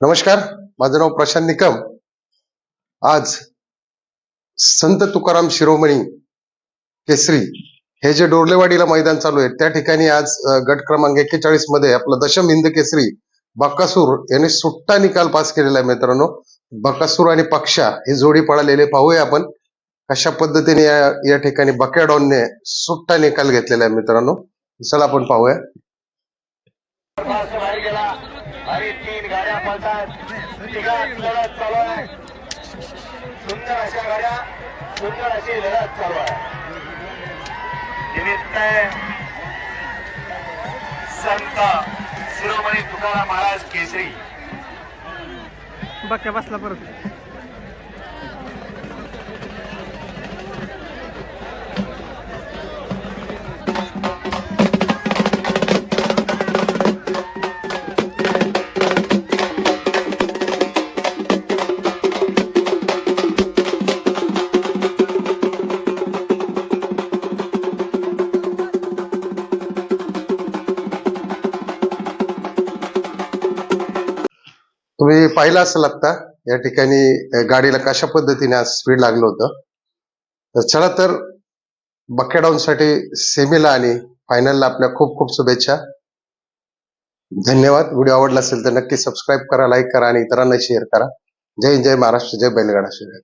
नमस्कार माझं नाव प्रशांत निकम. आज संत तुकाराम शिरोमणी केसरी हे जे डोरलेवाडीला मैदान चालू आहे त्या ठिकाणी आज गट क्रमांक एक्केचाळीसमध्ये आपलं दशम हिंद केसरी बकासूर याने सुट्टा निकाल पास केलेला आहे मित्रांनो. बकासूर आणि पक्षा ही जोडी पळालेले पाहूया आपण. कशा पद्धतीने या या ठिकाणी बकॅडॉनने सुट्टा निकाल घेतलेला आहे मित्रांनो. चला आपण पाहूया. आणि तीन गाड्या पळतात. तिघात लढत चालू आहे. सुंदर अशा गाड्या सुंदर अशी लढत चालू आहे. निमित्त संत शिरोमणी तुकाराम महाराज केसरी. बाक्या बसला परत. तुम्ही पाहिलं असेल आता या ठिकाणी गाडीला कशा पद्धतीने आज स्पीड लागलं होतं. तर चला तर बकेडाऊनसाठी सेमीला आणि फायनलला आपल्या खूप खूप शुभेच्छा. धन्यवाद. व्हिडिओ आवडला असेल तर नक्की सबस्क्राईब करा लाईक करा आणि इतरांना शेअर करा. जय जय महाराष्ट्र जय बैलगाडा. शिवाय